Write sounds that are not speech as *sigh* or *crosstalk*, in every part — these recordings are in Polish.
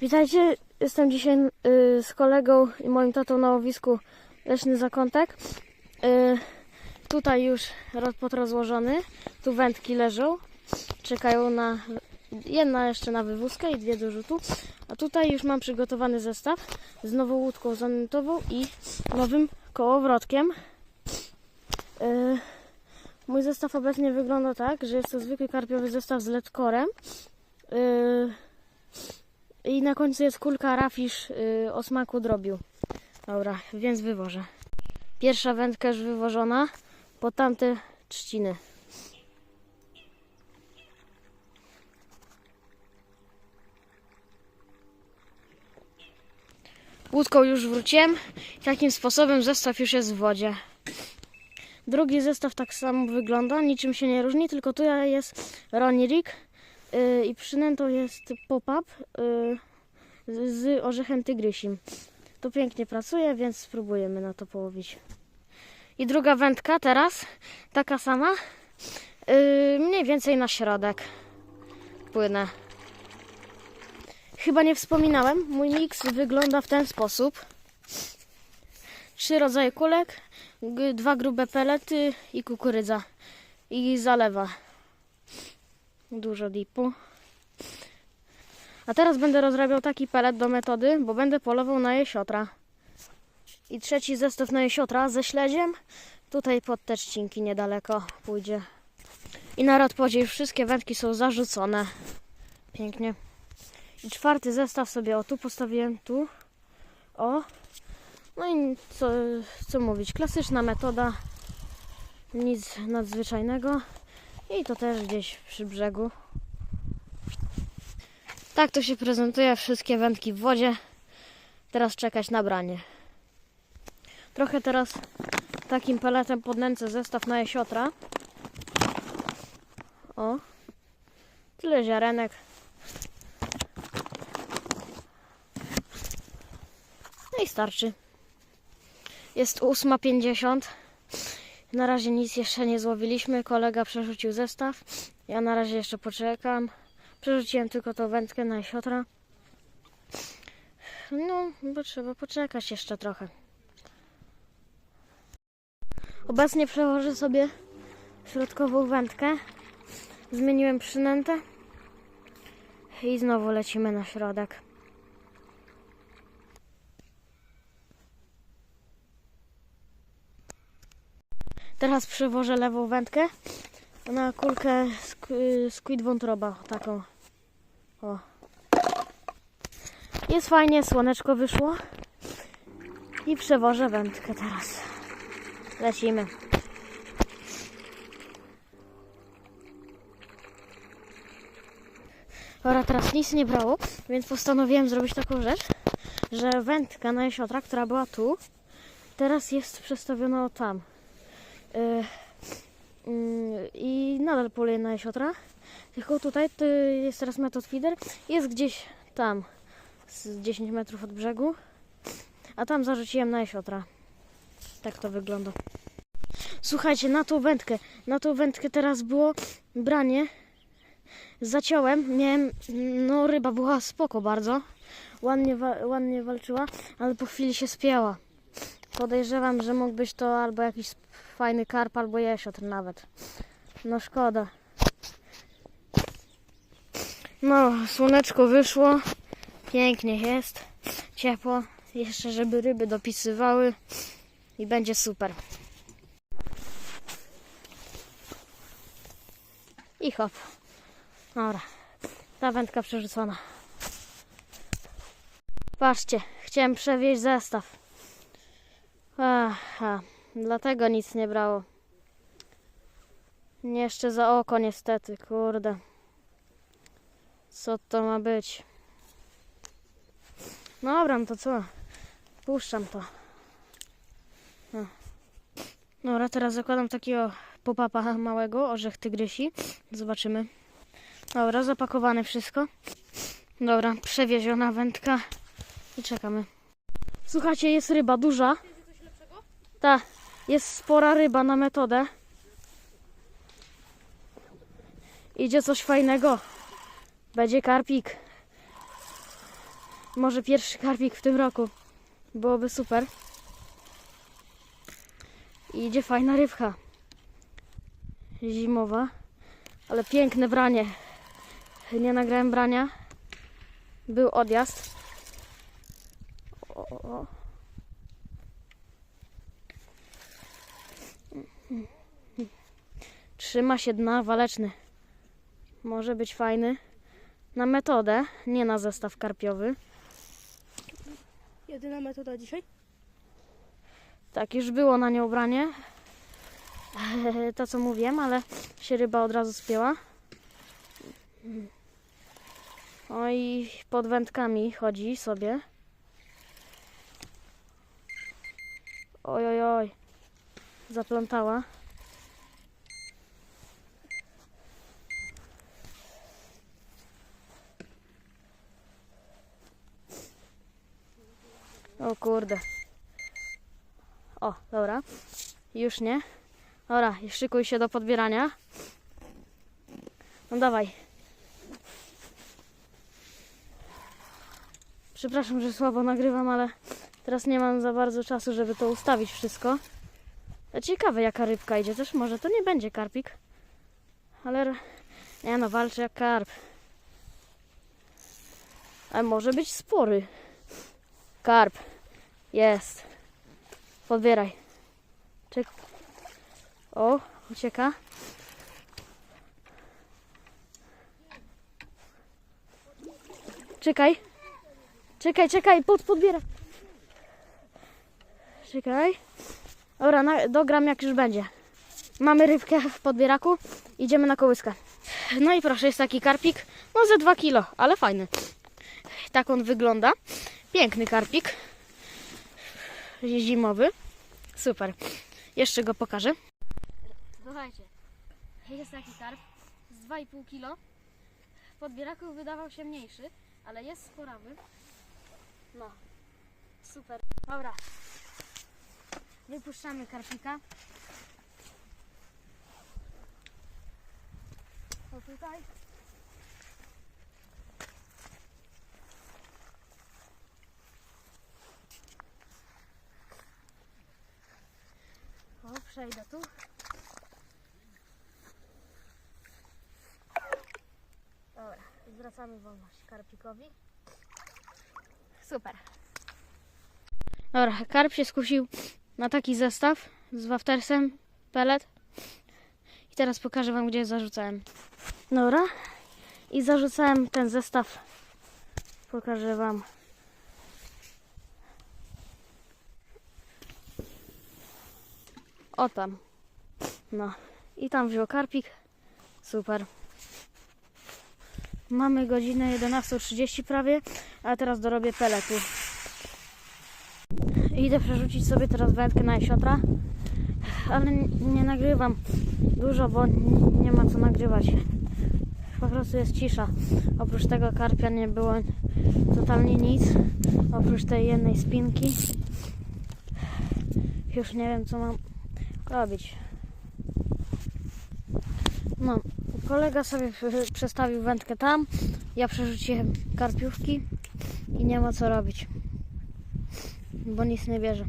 Witajcie, jestem dzisiaj y, z kolegą i moim tatą na łowisku Leśny Zakątek. Y, tutaj już rozpot rozłożony, tu wędki leżą, czekają na, jedna jeszcze na wywózkę i dwie do rzutu. A tutaj już mam przygotowany zestaw z nową łódką zanętową i nowym kołowrotkiem. Y, mój zestaw obecnie wygląda tak, że jest to zwykły karpiowy zestaw z ledkorem. Y, i na końcu jest kulka rafisz y, o smaku drobiu. Dobra, więc wywożę. Pierwsza wędka już wywożona po tamte trzciny. Łódką już wróciłem. Takim sposobem zestaw już jest w wodzie. Drugi zestaw tak samo wygląda, niczym się nie różni, tylko tu jest Ronnie Rig y, i przynętą jest pop-up y, z, orzechem tygrysim. To pięknie pracuje, więc spróbujemy na to połowić. I druga wędka teraz, taka sama, y, mniej więcej na środek płynę. Chyba nie wspominałem, mój miks wygląda w ten sposób. Trzy rodzaje kulek, dwa grube pelety i kukurydza. I zalewa. Dużo dipu. A teraz będę rozrabiał taki pelet do metody, bo będę polował na jesiotra. I trzeci zestaw na jesiotra ze śledziem. Tutaj pod te trzcinki niedaleko pójdzie. I na radpodzie już wszystkie wędki są zarzucone. Pięknie. I czwarty zestaw sobie o tu postawiłem, tu. O. No i co, co mówić, klasyczna metoda. Nic nadzwyczajnego. I to też gdzieś przy brzegu. Tak to się prezentuje, wszystkie wędki w wodzie. Teraz czekać na branie. Trochę teraz takim peletem podnęcę zestaw na jesiotra. O. Tyle ziarenek. No i starczy. Jest 8.50. Na razie nic jeszcze nie złowiliśmy. Kolega przerzucił zestaw. Ja na razie jeszcze poczekam. Przerzuciłem tylko tą wędkę na siotra. No, bo trzeba poczekać jeszcze trochę. Obecnie przełożę sobie środkową wędkę. Zmieniłem przynętę. I znowu lecimy na środek. Teraz przewożę lewą wędkę na kulkę sk- squid wątroba, taką. O. Jest fajnie, słoneczko wyszło. I przewożę wędkę teraz. Lecimy. Dobra, teraz nic nie brało, więc postanowiłem zrobić taką rzecz, że wędka na jesiotra, która była tu, teraz jest przestawiona tam. Y, Mm, i nadal poluję na jesiotra. Tylko tutaj to jest teraz metod feeder. Jest gdzieś tam, z 10 metrów od brzegu. A tam zarzuciłem na jesiotra. Tak to wygląda. Słuchajcie, na tą wędkę, na tą wędkę teraz było branie. Zaciąłem, miałem, no ryba była spoko bardzo. Ładnie, ładnie walczyła, ale po chwili się spięła. Podejrzewam, że mógł być to albo jakiś fajny karp, albo jesiotr nawet. No szkoda. No, słoneczko wyszło. Pięknie jest. Ciepło. Jeszcze, żeby ryby dopisywały. I będzie super. I hop. Dobra. Ta wędka przerzucona. Patrzcie, chciałem przewieźć zestaw. Aha, dlatego nic nie brało. Nie Jeszcze za oko niestety, kurde. Co to ma być? Dobra, no to co? Puszczam to. No. Dobra, teraz zakładam takiego popapa małego, orzech tygrysi. Zobaczymy. Dobra, zapakowane wszystko. Dobra, przewieziona wędka i czekamy. Słuchajcie, jest ryba duża. Ta, jest spora ryba na metodę. Idzie coś fajnego. Będzie karpik. Może pierwszy karpik w tym roku. Byłoby super. I idzie fajna rybka. Zimowa. Ale piękne branie. Nie nagrałem brania. Był odjazd. O, o, o. Trzyma się dna waleczny. Może być fajny. Na metodę, nie na zestaw karpiowy. Jedyna metoda dzisiaj? Tak, już było na nią branie. *laughs* To co mówiłem, ale się ryba od razu spięła. O i pod wędkami chodzi sobie. Oj, oj, oj. Zaplątała. O kurde. O, dobra. Już nie. Dobra, szykuj się do podbierania. No dawaj. Przepraszam, że słabo nagrywam, ale teraz nie mam za bardzo czasu, żeby to ustawić wszystko. A Ciekawe jaka rybka idzie, też może to nie będzie karpik. Ale nie no, walczy jak karp. Ale może być spory. Karp. Jest. Podbieraj. Czek. O, ucieka. Czekaj. Czekaj, czekaj, pod, podbieraj. Czekaj. Dobra, na, dogram jak już będzie. Mamy rybkę w podbieraku. Idziemy na kołyskę. No i proszę, jest taki karpik. No ze 2 kilo, ale fajny. Tak on wygląda. Piękny karpik. Zimowy. Super. Jeszcze go pokażę. Słuchajcie, jest taki karp z 2,5 kg. Podbieraku wydawał się mniejszy, ale jest sporawy. No, super. Dobra. Wypuszczamy karpika. O tutaj. O, przejdę tu. Dobra, zwracamy wolność karpikowi. Super. Dobra, karp się skusił na taki zestaw z waftersem, pelet. I teraz pokażę Wam, gdzie zarzucałem. Dobra. I zarzucałem ten zestaw. Pokażę Wam. O tam. No. I tam wziął karpik. Super. Mamy godzinę 11.30 prawie, a teraz dorobię peletu. Idę przerzucić sobie teraz wędkę na jesiotra, ale nie nagrywam dużo, bo nie ma co nagrywać. Po prostu jest cisza. Oprócz tego karpia nie było totalnie nic, oprócz tej jednej spinki. Już nie wiem co mam robić. No, kolega sobie przestawił wędkę tam, ja przerzuciłem karpiówki i nie ma co robić, bo nic nie bierze.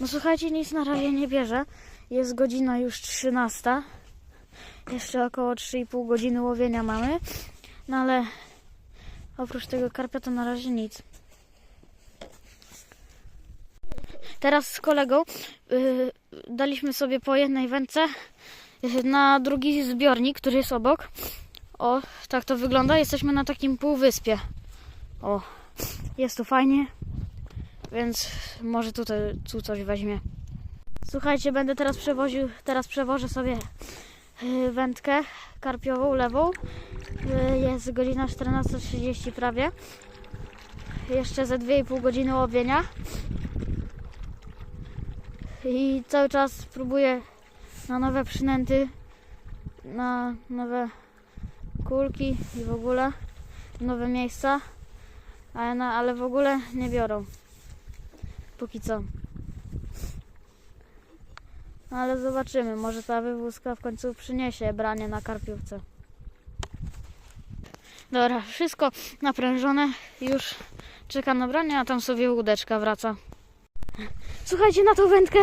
No słuchajcie, nic na razie nie bierze. Jest godzina już 13. Jeszcze około 3,5 godziny łowienia mamy. No ale oprócz tego karpia to na razie nic. Teraz z kolegą y, daliśmy sobie po jednej wędce y, na drugi zbiornik, który jest obok. O, tak to wygląda. Jesteśmy na takim półwyspie. O, jest tu fajnie, więc może tutaj tu coś weźmie. Słuchajcie, będę teraz przewoził, teraz przewożę sobie wędkę karpiową lewą. Y, Jest godzina 14.30 prawie. Jeszcze ze 2,5 godziny łowienia. I cały czas próbuję na nowe przynęty, na nowe kulki i w ogóle nowe miejsca, ale, ale w ogóle nie biorą. Póki co. No ale zobaczymy, może ta wywózka w końcu przyniesie branie na karpiówce. Dobra, wszystko naprężone, już czeka na branie, a tam sobie łódeczka wraca. Słuchajcie na tą wędkę,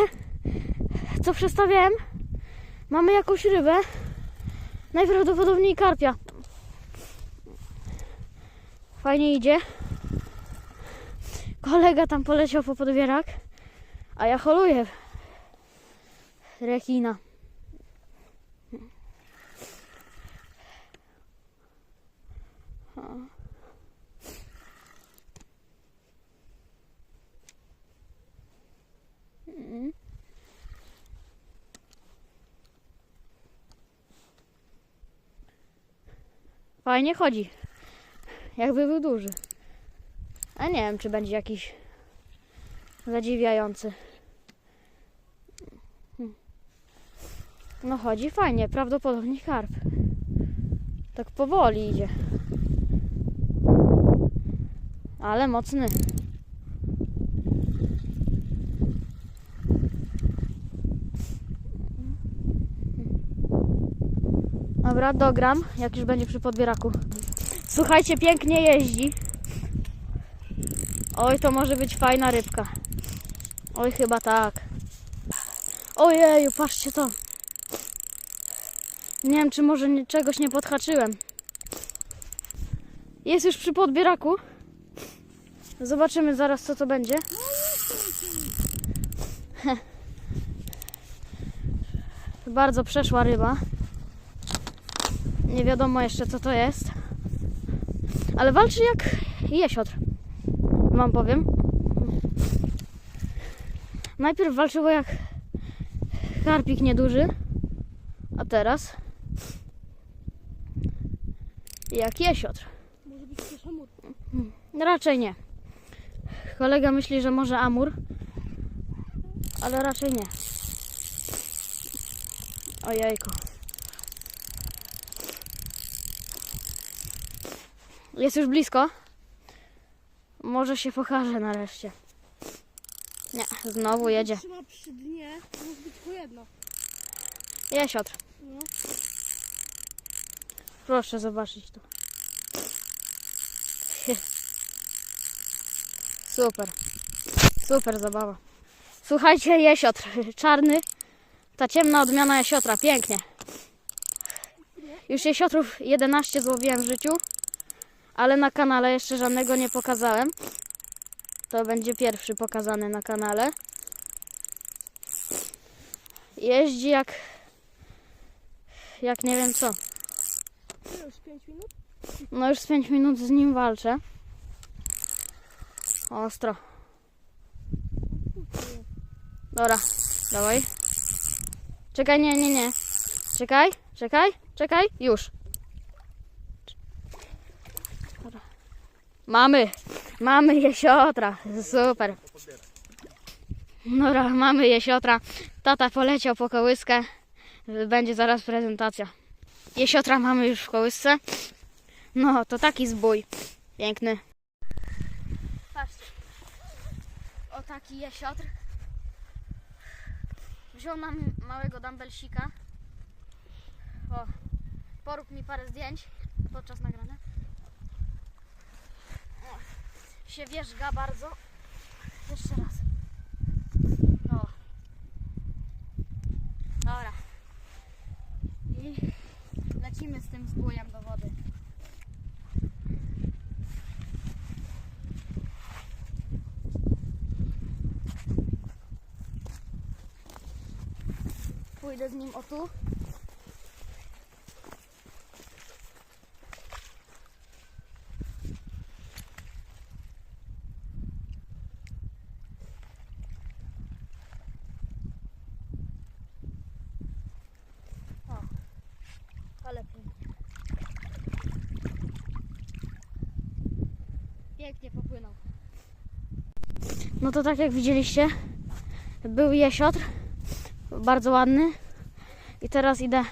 co przestawiałem. Mamy jakąś rybę, najprawdopodobniej karpia. Fajnie idzie. Kolega tam poleciał po podbierak, a ja holuję rekina. Fajnie chodzi. Jakby był duży. A nie wiem, czy będzie jakiś zadziwiający. No chodzi fajnie, prawdopodobnie karp. Tak powoli idzie. Ale mocny. Dobra, dogram, jak już będzie przy podbieraku. Słuchajcie, pięknie jeździ. Oj, to może być fajna rybka. Oj, chyba tak. Ojeju, patrzcie to. Nie wiem, czy może czegoś nie podhaczyłem. Jest już przy podbieraku. Zobaczymy zaraz, co to będzie. *laughs* Bardzo przeszła ryba. Nie wiadomo jeszcze, co to jest. Ale walczy jak jesiotr. Wam powiem. Najpierw walczyło jak karpik nieduży. A teraz jak jesiotr. Może być też amur. Raczej nie. Kolega myśli, że może amur, ale raczej nie. Ojejku. Jest już blisko. Może się pokaże nareszcie. Nie, znowu jedzie. Trzyma przy dnie, może być tylko jedno. Jesiotr. No. Proszę zobaczyć to. *laughs* Super. Super zabawa. Słuchajcie, jesiotr *laughs* czarny. Ta ciemna odmiana jesiotra. Pięknie. Już jesiotrów 11 złowiłem w życiu, ale na kanale jeszcze żadnego nie pokazałem. To będzie pierwszy pokazany na kanale. Jeździ jak jak nie wiem co. Już 5 minut? No już z 5 minut z nim walczę. Ostro. Dobra, dawaj. Czekaj, nie, nie, nie. Czekaj, czekaj, czekaj, już. Mamy, mamy jesiotra, super. Dobra, mamy jesiotra. Tata poleciał po kołyskę. Będzie zaraz prezentacja. Jesiotra mamy już w kołysce. No, to taki zbój. Piękny. Patrzcie. O taki jesiotr. Wziął nam małego dumbbellsika. O, porób mi parę zdjęć podczas nagrania. O, się wierzga bardzo. Jeszcze raz. O. Dobra. I lecimy z tym zbójem do wody. Pójdę z nim o tu. Pięknie. Pięknie popłynął. No to tak jak widzieliście, był jesiotr bardzo ładny. I teraz idę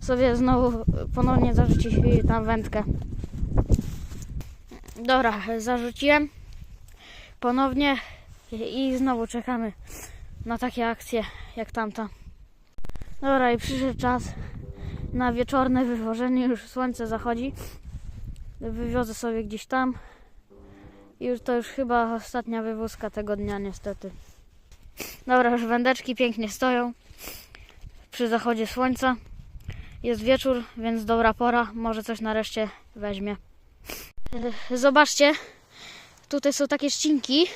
sobie znowu ponownie zarzucić tam wędkę. Dobra, zarzuciłem ponownie i znowu czekamy na takie akcje jak tamta. Dobra, i przyszedł czas na wieczorne wywożenie. Już słońce zachodzi. Wywiozę sobie gdzieś tam. I już to już chyba ostatnia wywózka tego dnia, niestety. Dobra, już wędeczki pięknie stoją przy zachodzie słońca. Jest wieczór, więc dobra pora. Może coś nareszcie weźmie. E, Zobaczcie, tutaj są takie ścinki.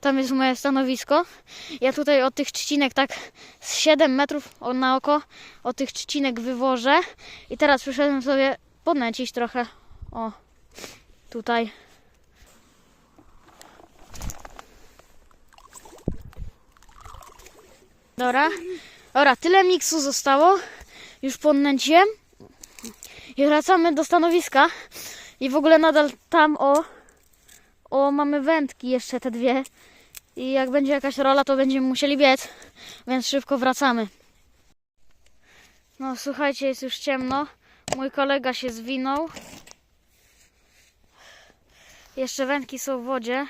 Tam jest moje stanowisko. Ja tutaj od tych trzcinek tak z 7 metrów na oko od tych trzcinek wywożę. I teraz przyszedłem sobie podnęcić trochę. O, tutaj. Dobra. Dobra, tyle miksu zostało. Już podnęciłem. I wracamy do stanowiska. I w ogóle nadal tam o, o mamy wędki jeszcze te dwie. I jak będzie jakaś rola, to będziemy musieli biec. Więc szybko wracamy. No słuchajcie, jest już ciemno. Mój kolega się zwinął. Jeszcze wędki są w wodzie,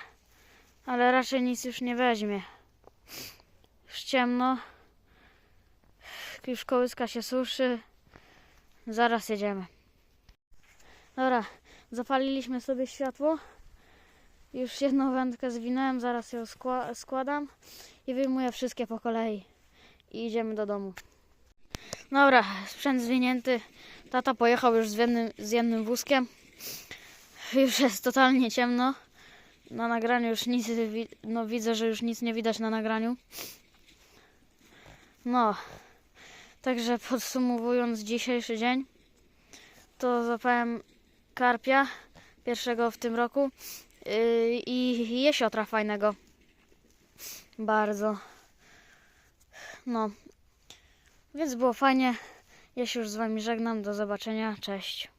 ale raczej nic już nie weźmie. Już ciemno. Już kołyska się suszy. Zaraz jedziemy. Dobra, zapaliliśmy sobie światło. Już jedną wędkę zwinąłem, zaraz ją skła- składam i wyjmuję wszystkie po kolei. I idziemy do domu. Dobra, sprzęt zwinięty. Tata pojechał już z jednym, z jednym wózkiem. Już jest totalnie ciemno. Na nagraniu już nic, no widzę, że już nic nie widać na nagraniu. No, także podsumowując dzisiejszy dzień, to zapałem karpia pierwszego w tym roku yy, i jesiotra fajnego. Bardzo. No, więc było fajnie. Ja się już z Wami żegnam. Do zobaczenia. Cześć.